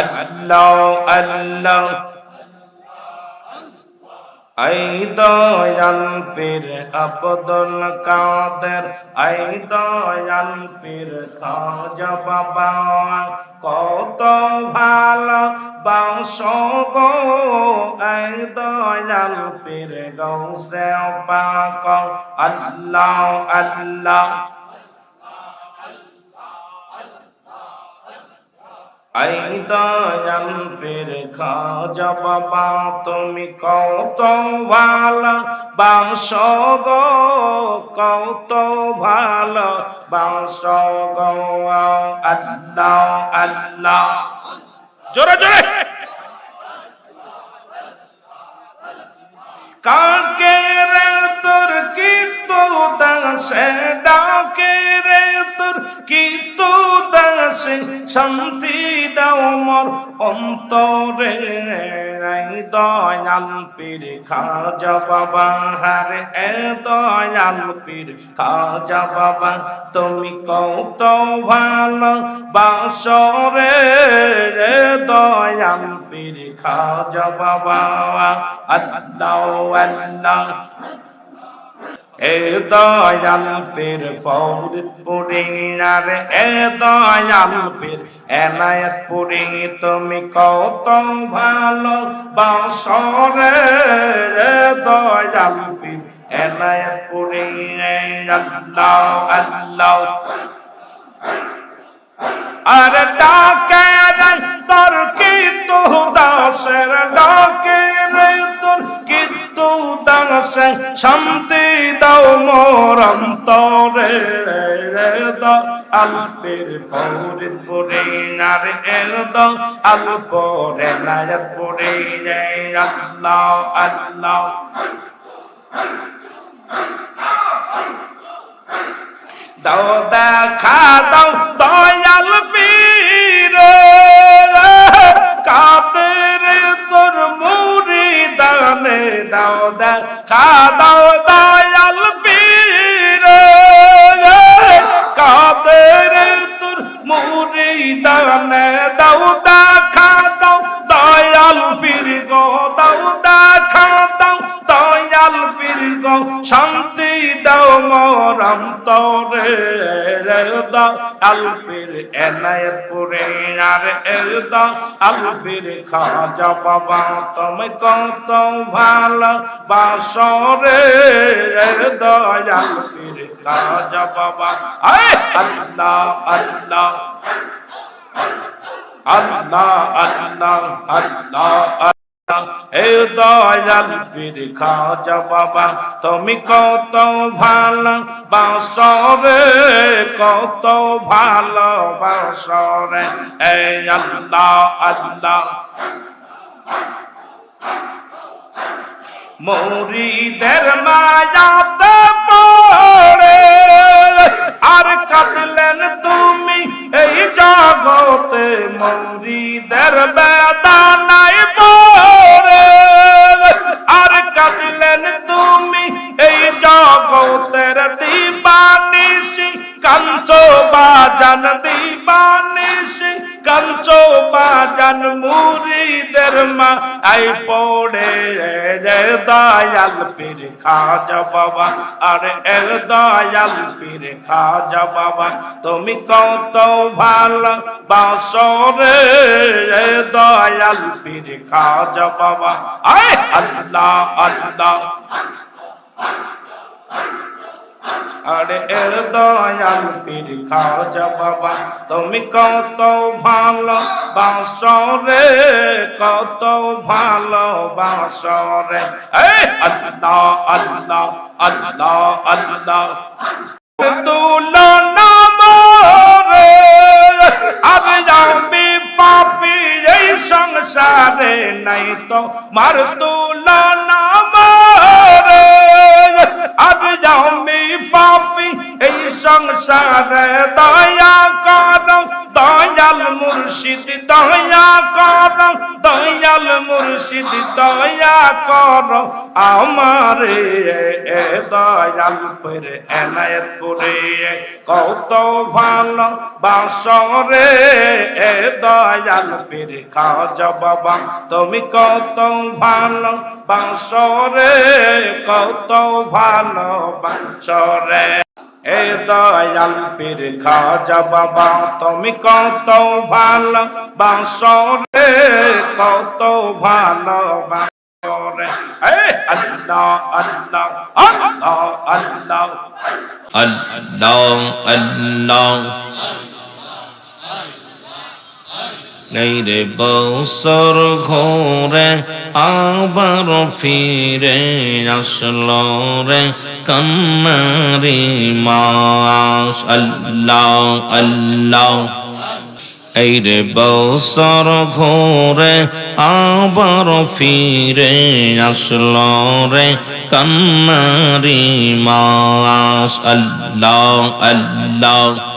আল্লাহ আল্লাহ। এই দয়াল পীর আব্দুল কাদের এই দয়াল পীর খাজা বাবা। কত ভালো বাস গো এই দয়াল পীর গৌসে পাক। আল্লাহ আল্লাহ। এই দয়াল পীর খাজা বাবা, তুমি কত ভালো বাস কত ভালো বাস আল্লাহ আল্লাহ। জোরে জোরে। কাকে রে তোর কি তো দাসে ডাকে রে তোর? কি তো দাসে শান্তি দাও মোর অন্তরে? দয়াল পীর খাজা বাবা, হারে এ দয়াল পীর খাজা বাবা, তুমি কত ভালো বাসরে? রে দয়াল পীর খাজা বাবা, আল্লাহ আল্লাহ। এ দয়াল পীর আর এ দয়াল পীর এনায়তপুরি তুমি কত ভালো বাসরে দয়াল পীর আল্লাহ আল্লাহ। আর ডাকে তোর কিন্তু দাসের ডাকে? দাসে শান্তি দাও মোর অন্তরে। আলপের ফৌরিদ পরে নার এর দা আলপরে নায়াত পরে আল্লাহ আল্লাহ। দাও দেখা, দাও দয়াল অন্তরে রে দাও আলপীর এনায়ত পুরে আর এ দাও আলপীর খাজা বাবা তুমি কত ভালো বাসরে রে দয়াল পীর খাজা বাবা আল্লাহ আল্লাহ আল্লাহ আল্লাহ আল্লাহ এ দয়াল পীর খাজা বাবা, তুমি কত ভালো? বাসরে কত ভালো বাসরে এ আল্লাহ আল্লাহ। মরিদের মায়াতে পড়ে, আর কাঁদলেন তুমি এই জগতে। মরিদের বেদানায় পড়ে আর কাঁদলেন তুমি এই জগতের দিবানিসি কাঞ্চো বাজান দিবানিসি কাঞ্চো বাজান মুরিদের মা, আই পড়ে রে দয়াল পীর খাজা বাবা, আর এ দয়াল পীর খাজা বাবা, তুমি কত ভালো বাসরে দয়াল পীর খাজা বাবা, আয় আল্লাহ আল্লাহ। আরে এ দয়াল পীর খাজা বাবা তুমি কত ভালো বাসরে কত ভালো বাসরে আল্লাহ আল্লাহ আল্লাহ আল্লাহ। তুলনা আমি আমি পাপি এই সংসারে নাই তো। মার তুলনা পাপি এই সংসারে দয়া কর, দয়াল মুর্শিদ, দয়া কর, দয়াল মুর্শিদ, দয়া কর। আমারে দয়াল পর এনায়ত করে কত ভালো বাসরে এ দয়াল পীর খাজা বাবা। তুমি কত ভালো বাসরে, কত ভালো বাসরে। এ দয়াল পীর খাজা বাবা তুমি কত ভালো বাসরে কত ভালো বাসরে আল্লাহ আল্লাহ আল্লাহ আল্লাহ। আল্লাহ Allah, Allah. রে বছর ঘোরে, আবার ফিরে আসলো রে কন্নারি মাস। আল্লাহ আল্লাহ। এই রে বছর ঘোরে, আবার ফিরে আসলো রে কন্নারি মাস। আল্লাহ আল্লাহ।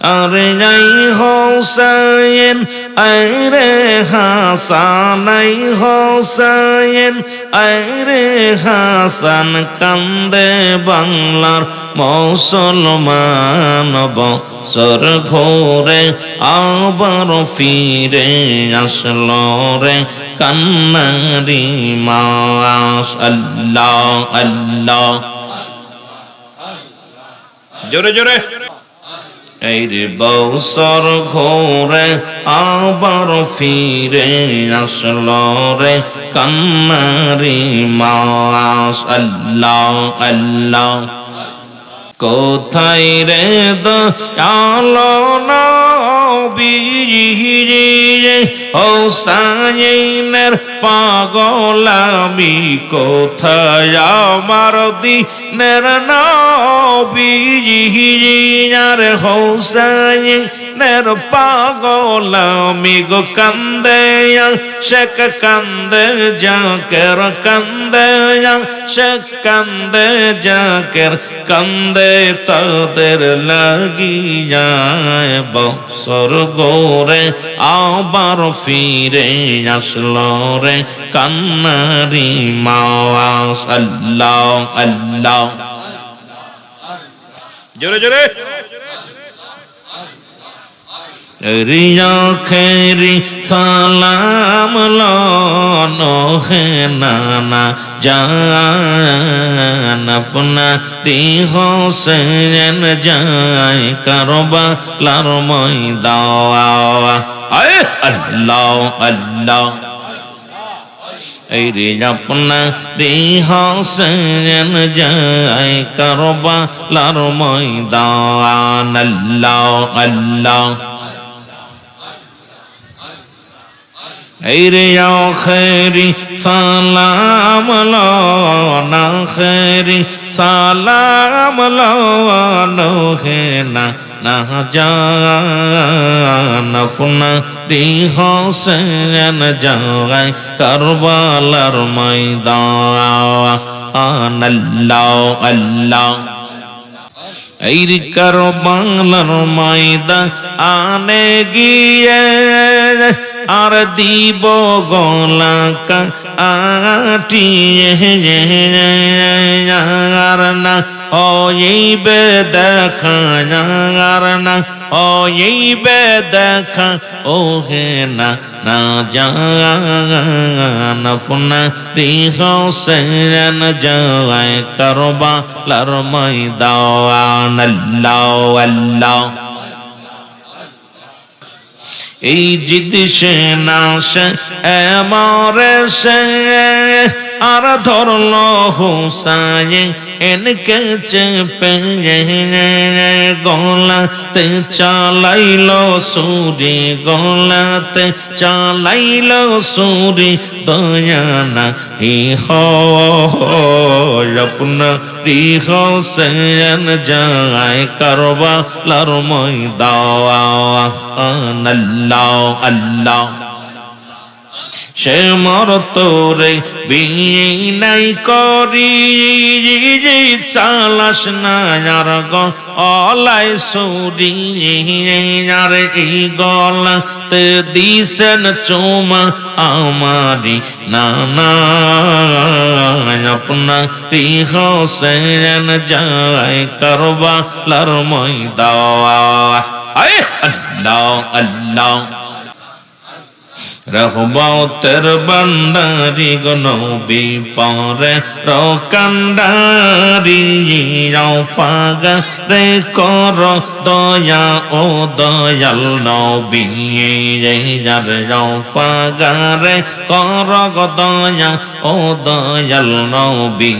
আরে যাই হোসেন, আরে হাসান আই হোসেন, আরে হাসান কান্দে বাংলার মুসলমান বসর ঘোরে, আবার ফিরে আসলো রে কান্নারি মাস। আল্লাহ আল্লাহ। জোরে জোরে। এই রে বৌসর ঘোরে আবার ফিরে আসল রে কান্নারি মাস আল্লাহ আল্লাহ। কোথায় রে দয়ালো নবীরে হোসাইনের পাগলামি কোথায়? আমার দিনের নবীর হোসাইনের পাগলামি গো কান্দে শেখ কান্দে জাকের কান্দে শেখ কান্দে জাকের, কান্দে তাদের লাগিয়ায় বছর গোরে আবার ফিরে আসলো রে কান্নারি মাওয়াস আল্লাহ আল্লাহ। জোরে জোরে। রিয়া খেরি সালাম লো হে নানা জান আপনা রি হোসেন যায় কারবা লার ময়দাওয়া আল্লাহ আল্লাহ। রে আপনা রে হোসেন যায় কারবা লার ময়দান আল্লাহ আল্লাহ এই রে খেরি, সালাম না খেরি, সালাম হে না না আপনা রে হোসেন যায় কারবালার ময়দান। আল্লাহ আল্লাহ। এই কার বাংলার ময়দা আনে গিয়ে আর দিব গলা আটিয়ে। আর না ওইবে দেখা, আর না ওইবে দেখা ও হে না না জান। ফুনা রি হোসেন যায় করবা লার ময়দান। আল্লাহ আল্লাহ। এই জিদ সে না সে এমরে সে। আর ধরল হুসায়ে এনকে চেপে গলাতে চালাইল সুরি গলাতে, চালাইল সুরি দয়ানা হি আপনা রি হোসেন যায় করবা লার ময়দাওয়া আল্লাহ আল্লাহ। সে মর তোরে বিয়ে করি। চালাস না আর সুরি। আর এই গলাতে দিছেন চোমা আমারি নানা। আপনা হোসেন যায় করবা লার ময়দা আয়, আল্লাহ আল্লাহ। রহমতের বান্দারি গনবি পরে রকান্ডারি ফাগা রে কর দয়া ও দয়াল নবী। যার ফাগা রে কর দয়া ও দয়াল নবী।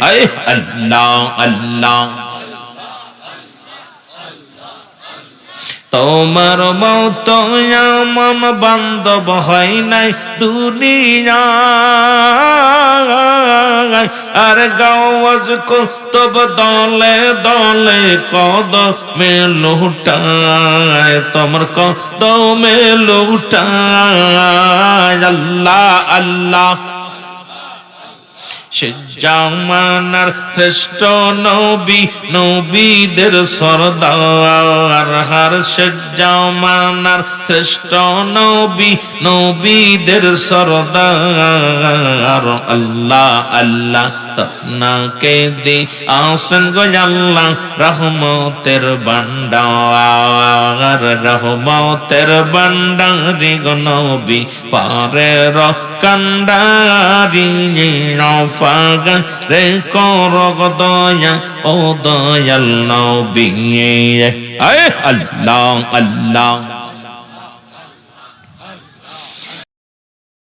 আয় আল্লাহ আল্লাহ। তোমার মত মন বান্ধব হয় নাই দুনিয়া আর গাওয়াজ কো তব দলে দলে কদ মে লুটায়, তোমার কদ মে লুটায়। আল্লাহ আল্লাহ। সে জামানার শ্রেষ্ঠ নবী, নবীদের সরদার। হার সে জামানার শ্রেষ্ঠ নবী, নবীদের সরদার। আল্লাহ আল্লাহ তনাকে দে আসন গো আল্লাহ রহমতের বান্ডার রহমতের বান্ডারি গো নবী পারে র কান্ডারি ফাগা রে কর গো দয়া ও দয়াল নবী। আল্লাহ আল্লাহ।